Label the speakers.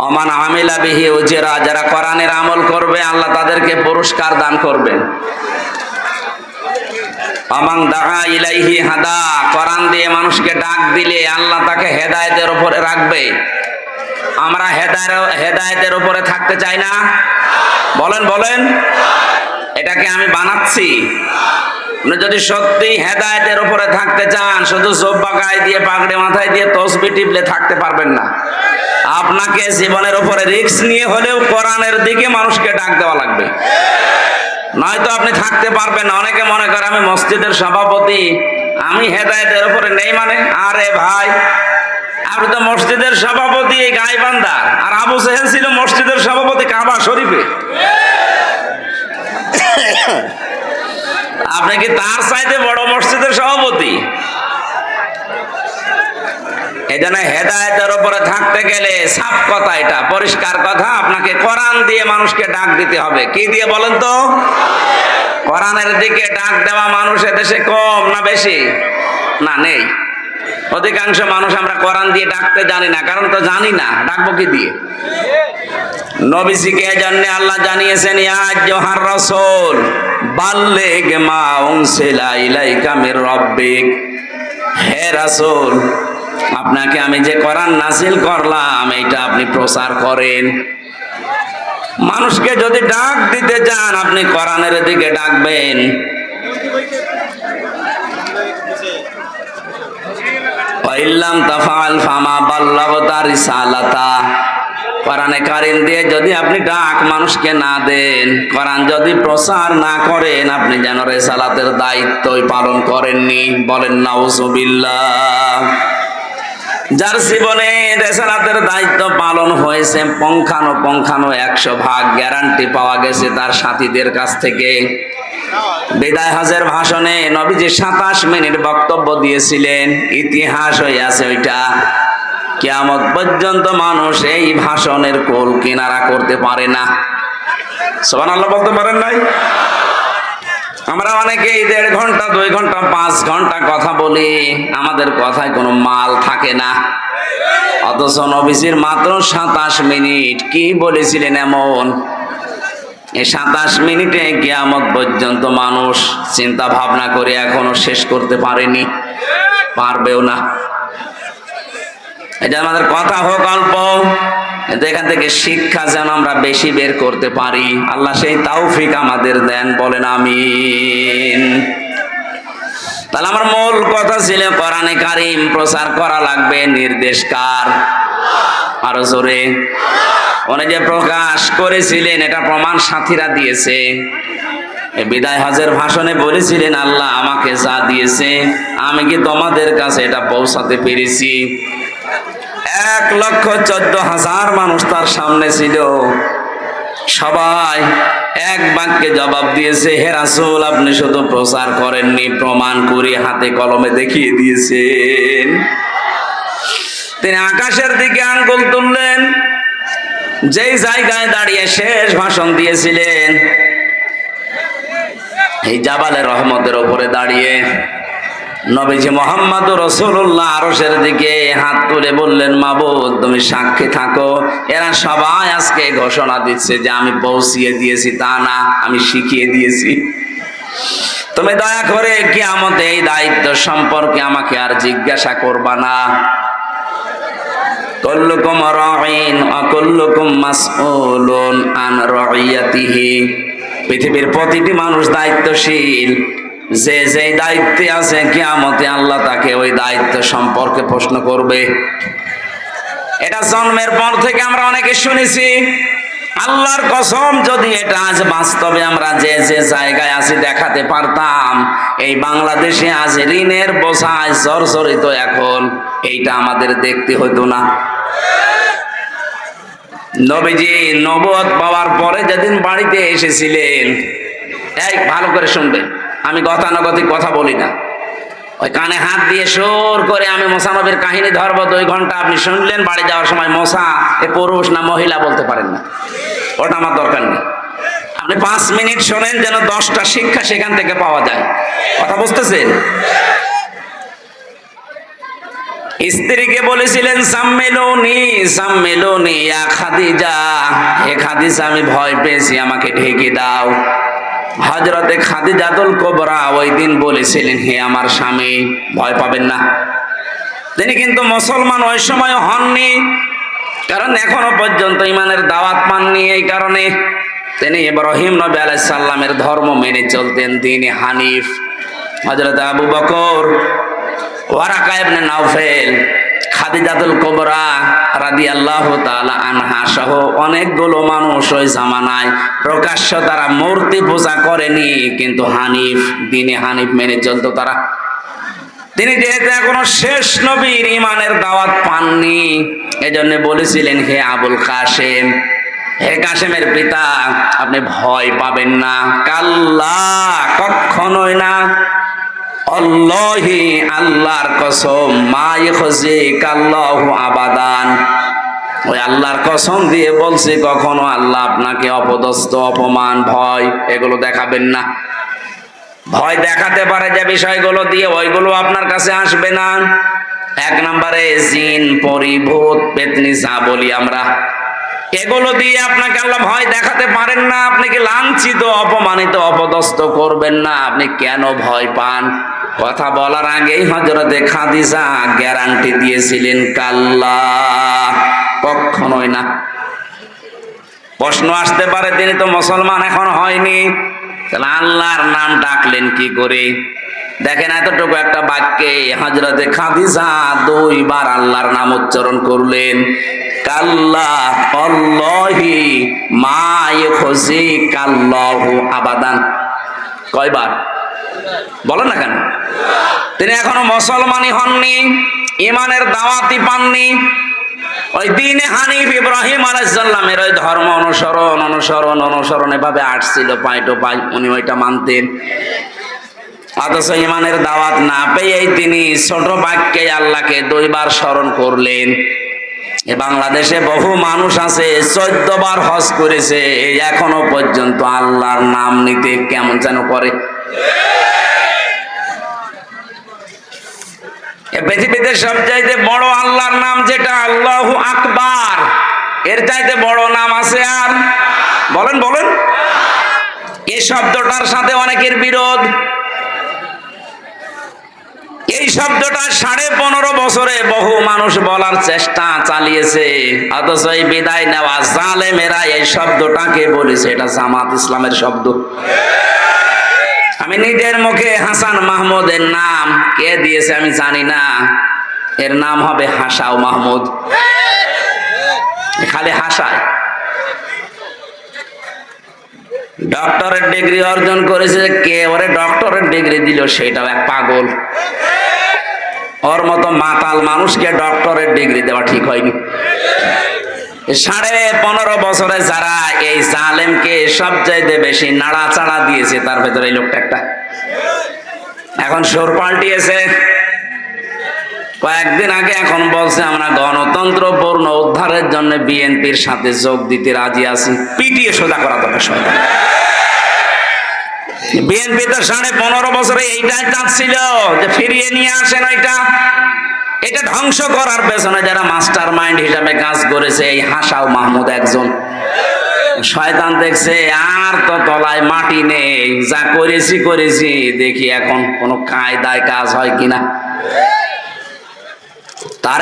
Speaker 1: অমান আমিলা বিহি উজেরা, যারা কোরআনের আমল করবে, আল্লাহ তাদেরকে পুরস্কার দান করবেন। আমাং দাহা ইলাইহি হাদা, কোরআন দিয়ে মানুষকে ডাক দিলে আল্লাহ তাকে হেদায়েতের উপরে রাখবে। আমরা হেদায়ের, হেদায়েতের উপরে থাকতে চাই না? বলেন বলেন। এটাকে আমি বানাচ্ছি। আপনি যদি সত্যি হেদায়েতের উপরে থাকতে চান, শুধু জব্বা গায়ে দিয়ে, পাগড়ি মাথায় দিয়ে তসবি টিপলে থাকতে পারবেন না। আপনাকে জীবনের উপরে রিস্ক নিয়ে হলেও কোরআনের দিকে মানুষকে ডাক দেওয়া লাগবে। নয়তো আপনি থাকতে পারবেন না। অনেকে মনে করে, আমি মসজিদের সভাপতি, আমি হেদায়েতের উপরে নেই মানে? আরে ভাই, আপনি তো মসজিদের সভাপতি, এই গাইবান্ধা। আর আবু সেহেল ছিল মসজিদের সভাপতি কাবা শরীফে। আপনি কি তার চাইতে বড় মসজিদের সভাপতি? হেদায়তের উপরে থাকতে গেলে কথা এটা, পরিষ্কার কথা। আপনাকে কোরআন দিয়ে মানুষকে ডাক দিতে হবে। কি দিয়ে বলেন তো? কোরআনের দিকে ডাক দেওয়া মানুষ দেশে কম না বেশি? না, নেই। অধিকাংশ মানুষ আমরা কোরআন দিয়ে ডাকতে জানি না, কারণ তো জানি না। ডাকবো কি দিয়ে? নবীজিকে জন্য আল্লাহ জানিয়েছেন, ইয়া জোহার রসুল, বাল্লেগ মা উনসিলা ইলাইকা মির রব্বিক। হে রাসূল, আপনাকে আমি যে কোরআন নাসিল করলাম এটা আপনি প্রচার করেন। মানুষকে যদি ডাক দিতে চান, আপনি কোরআনের দিকে ডাকবেন। ইল্লাম তাফাল ফামা বাল্লাগতা রিসালাতা। কোরআনে কারিম দিয়ে যদি আপনি ডাক মানুষকে না দেন, কোরআন যদি প্রচার না করেন, আপনি যেন রেসালাতের দায়িত্বই পালন করেননি। বলেন, নাউজুবিল্লাহ। যার জীবনে রেসালাতের দায়িত্ব পালন হয়েছে, পঙ্খানো পঙ্খানো একশো ভাগ গ্যারান্টি পাওয়া গেছে তার সাথীদের কাছ থেকে। বিদায় হাজের ভাষণে নবীজি সাতাশ মিনিট বক্তব্য দিয়েছিলেন, ইতিহাস হয়ে আছে ওইটা। কেয়ামত পর্যন্ত মানুষ এই ভাষণের কোল কিনারা করতে পারে না। সোহান আল্লাহ বলতে পারেন নাই? আমরা অনেকেই দেড় ঘণ্টা, দুই ঘণ্টা, পাঁচ ঘণ্টা কথা বলি, আমাদের কথায় কোনো মাল থাকে না। অথচ নবীজির মাত্র সাতাশ মিনিট, কি বলেছিলেন এমন? এই সাতাশ মিনিটে কিয়ামত পর্যন্ত মানুষ চিন্তা ভাবনা করে এখনও শেষ করতে পারেনি, পারবেও না। এটা আমাদের কথা হোক অল্প। কিন্তু এখান থেকে শিক্ষা যেন আমরা বেশি বের করতে পারি। আল্লাহ সেই তাওফিক আমাদের দেন, বলেন আমিন। তাহলে আমার মূল কথা ছিল, কোরআনে কারিম প্রচার করা লাগবে, নির্দেশ কার? আরও জোরে। উনি যে প্রকাশ করেছিলেন, এটা প্রমাণ সাথীরা দিয়েছে। বিদায় হজের ভাষণে বলেছিলেন, আল্লাহ আমাকে যা দিয়েছে, আমি কি তোমাদের কাছে এটা পৌঁছাতে পেরেছি? এক লক্ষ চোদ্দ হাজার মানুষ তার সামনে ছিল। সবাই এক বাক্যে জবাব দিয়েছে, হে রাসূল, আপনি শুধু প্রচার করেননি, প্রমাণ করে হাতে কলমে দেখিয়ে দিয়েছেন। তিনি আকাশের দিকে আঙ্গুল তুললেন, যেই জায়গায় দাঁড়িয়ে শেষ ভাষণ দিয়েছিলেন, এই জাবালে রহমতের ওপরে দাঁড়িয়ে নবীজি মোহাম্মদ রসুল্লাহ আরসের দিকে হাত তুলে বললেন, মাবুদ, তুমি সাক্ষী থাকো। এরা সবাই আজকে ঘোষণা দিচ্ছে যে আমি পৌঁছিয়ে দিয়েছি, তা না, আমি শিখিয়ে দিয়েছি। তুমি দয়া করে কি আমাদের এই দায়িত্ব সম্পর্কে আমাকে আর জিজ্ঞাসা করবা না। কল্লুকুম রাইন অকল্লুকুম মাসউলুন আন রাইয়াতিহি পৃথিবীর প্রতিটি মানুষ দায়িত্বশীল। যে যে দায়িত্বে আছে কিয়ামতে আল্লাহ তাকে ওই দায়িত্ব সম্পর্কে প্রশ্ন করবে। এটা জন্মের পর থেকে আমরা অনেকে শুনেছি, আল্লাহর কসম, যদি এটা আজ বাস্তবে আমরা যে যে জায়গায় আছি দেখাতে পারতাম, এই বাংলাদেশে আজ ঋণের বোঝায় জর্জরিত এখন, এইটা আমাদের দেখতে হতো না। নবীজি নবদ পাওয়ার পরে যেদিন বাড়িতে এসেছিলেন, এই ভালো করে শুনবেন। আমি গতানুগতিক কথা বলি না। ওই কানে হাত দিয়ে সোর করে আমি মোসানবের কাহিনী ধরবো, দুই ঘণ্টা আপনি শুনলেন, বাড়ি যাওয়ার সময় মশা এ পুরুষ না মহিলা বলতে পারেন না। ওটা আমার দরকার নেই। আপনি পাঁচ মিনিট শোনেন যেন দশটা শিক্ষা সেখান থেকে পাওয়া যায়। কথা বুঝতেছেন? স্ত্রীকে বলেছিলেন, সাম্মেলুনি সাম্মেলুনি খাদিজা। হে খাদিজা, আমি ভয় পেয়েছি, আমাকে ঢেকে দাও। হজরতে খাদিজাতুল কোবরা ওই দিন বলেছিলেন, হে আমার স্বামী, ভয় পাবেন না। তিনি কিন্তু মুসলমান ওই সময় হননি, কারণ এখনও পর্যন্ত ইমানের দাওয়াত পাননি এই কারণে। তিনি ইব্রাহিম নবী আলাইহিস সালামের ধর্ম মেনে চলতেন তিনি হানিফ, হযরত আবু বকর, ওয়ারাকা ইবনে নাওফেল খাদিজাতুল কুবরা রাদিয়াল্লাহু তাআলা আনহা সহ অনেকগুলো মানুষ ওই জামানায় প্রকাশ্য তারা মূর্তি পূজা করেনি, কিন্তু হানিফ, দিনে হানিফ মেনে চলতো তারা। তিনি যেহেতু এখনও শেষ নবীর ইমানের দাওয়াত পাননি, এজন্য বলেছিলেন, হে আবুল কাসেম হে কাসেমের পিতা, আপনি ভয় পাবেন না। কাল্লা কখনোই না। অল্লাহি আল্লাহর কসম মাই খসে কাল্লাহু আবাদান। ওই আল্লাহর কসম দিয়ে বলছে কখনো আল্লাহ আপনাকে অপদস্থ, অপমান, ভয়, এগুলো দেখাবেন না। ভয় দেখাতে পারে যে বিষয়গুলো দিয়ে ওইগুলো আপনার কাছে আসবে না। এক নম্বরে জিন, পরিভূত, পেতনি, যা বলি আমরা। এগুলো দিয়ে আপনাকে আল্লাহ ভয় দেখাতে পারেন না। আপনি কি লাঞ্ছিত, অপমানিত, অপদস্থ করবেন না। আপনি কেন ভয় পান? কথা বলার আগেই হজরতে খাদিজা গ্যারান্টি দিয়েছিলেন, কাল্লা, কখনোই না। প্রশ্ন আসতে পারে, তিনি তো মুসলমান, এখন হয়নি। তাহলে আল্লাহর নাম ডাকলেন কি করে? দেখেন এতটুকু একটা বাক্যে হজরতে খাদিজা দুইবার আল্লাহর নাম উচ্চারণ করলেন, কাল্লা, অল্লাহি কাল্লাহু আবাদান। কয়বার? বলেন না কেন? তিনি এখনও মুসলমানই হননি ইমানের দাওয়াতি পাননি। ওই দিন হানিফ ইব্রাহিম আলাইসাল্লামের ওই ধর্ম অনুসরণ অনুসরণ অনুসরণ এভাবে আসছিল পাই পাই উনি ওইটা মানতেন। অথচ ইমানের দাওয়াত না পেয়েই তিনি ছোট বাক্যে আল্লাহকে দুইবার স্মরণ করলেন। এ বাংলাদেশে বহু মানুষ আছে, চোদ্দ বার হজ করেছে এখনও পর্যন্ত আল্লাহর নাম নিতে কেমন যেন করে। পৃথিবীতে সবচাইতে বড় আল্লাহর নাম যেটা, আল্লাহ আকবার। এর চাইতে বড় নাম আছে আর? বলেন বলেন। এই শব্দটার সাথে অনেকের বিরোধ। এই শব্দটা সাড়ে পনেরো বছরে বহু মানুষ বলার চেষ্টা চালিয়েছে। অথচ এই বিদায় নেওয়া জালেমেরা এই শব্দটাকে বলেছে। এটা জামাত ইসলামের শব্দ। আমি নিজের মুখে হাসান মাহমুদের নাম কে দিয়েছে আমি জানি না। এর নাম হবে হাসাও মাহমুদ। খালি হাসায়। ডক্টরের ডিগ্রি অর্জন করেছে, কে ওরে ডক্টরের ডিগ্রি দিল সেটাও এক পাগল। ওর মতো মাতাল মানুষকে ডক্টরের ডিগ্রি দেওয়া ঠিক হয়নি। সাড়ে পনেরো বছরে যারা এই জালেমকে সবচাইতে বেশি নাড়াচাড়া দিয়েছে, তার ভেতরে এই লোকটা একটা। এখন সুর পাল্টিয়েছে। কয়েকদিন আগে এখন বলছে, আমরা গণতন্ত্র পূর্ণ উদ্ধারের জন্য বিএনপির সাথে যোগ দিতে রাজি আছি। পিটিয়ে সোজা করা দরকার সরকার। বিএনপি তো সাড়ে পনেরো বছরে এইটাই চাচ্ছিল, যে ফিরিয়ে নিয়ে আসেন ওইটা। এটা ধ্বংস করার পেছনে যারা মাস্টার মাইন্ড হিসাবে কাজ করেছে, এই হাসাও মাহমুদ একজন। শয়তান দেখছে, আর তো তলায় মাটি নেই, যা করেছি করেছি, দেখি এখন কোনো কায়দায় কাজ হয় কিনা। তার